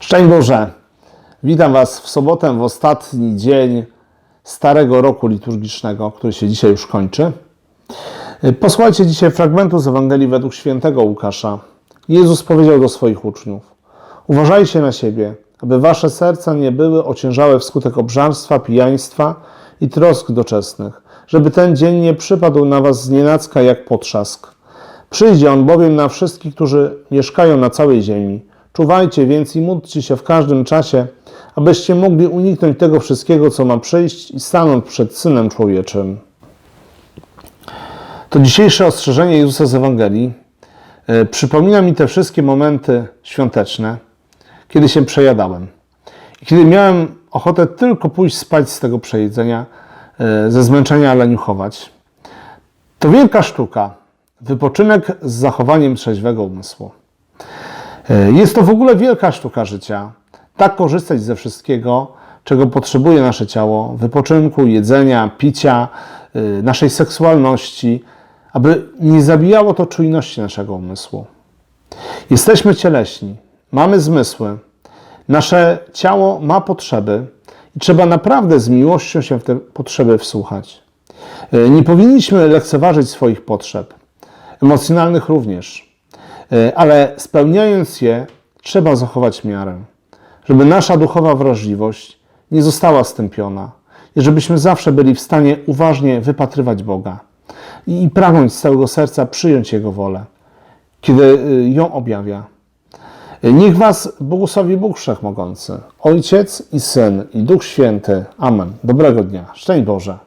Szczęść Boże! Witam Was w sobotę, w ostatni dzień Starego Roku Liturgicznego, który się dzisiaj już kończy. Posłuchajcie dzisiaj fragmentu z Ewangelii według świętego Łukasza. Jezus powiedział do swoich uczniów: Uważajcie na siebie, aby Wasze serca nie były ociężałe wskutek obżarstwa, pijaństwa i trosk doczesnych, żeby ten dzień nie przypadł na Was znienacka jak potrzask. Przyjdzie on bowiem na wszystkich, którzy mieszkają na całej ziemi. Czuwajcie więc i módlcie się w każdym czasie, abyście mogli uniknąć tego wszystkiego, co ma przyjść i stanąć przed Synem Człowieczym. To dzisiejsze ostrzeżenie Jezusa z Ewangelii e, przypomina mi te wszystkie momenty świąteczne, kiedy się przejadałem. I kiedy miałem ochotę tylko pójść spać z tego przejedzenia, e, ze zmęczenia leniuchować. To wielka sztuka. Wypoczynek z zachowaniem trzeźwego umysłu. E, Jest to w ogóle wielka sztuka życia. Tak korzystać ze wszystkiego, czego potrzebuje nasze ciało: wypoczynku, jedzenia, picia, y, naszej seksualności, aby nie zabijało to czujności naszego umysłu. Jesteśmy cieleśni, mamy zmysły, nasze ciało ma potrzeby i trzeba naprawdę z miłością się w te potrzeby wsłuchać. Y, Nie powinniśmy lekceważyć swoich potrzeb, emocjonalnych również. E, ale spełniając je, trzeba zachować miarę, żeby nasza duchowa wrażliwość nie została stępiona i żebyśmy zawsze byli w stanie uważnie wypatrywać Boga i, pragnąć z całego serca przyjąć Jego wolę, kiedy y, ją objawia. E, Niech Was błogosławi Bóg Wszechmogący, Ojciec i Syn i Duch Święty. Amen. Dobrego dnia. Szczęść Boże.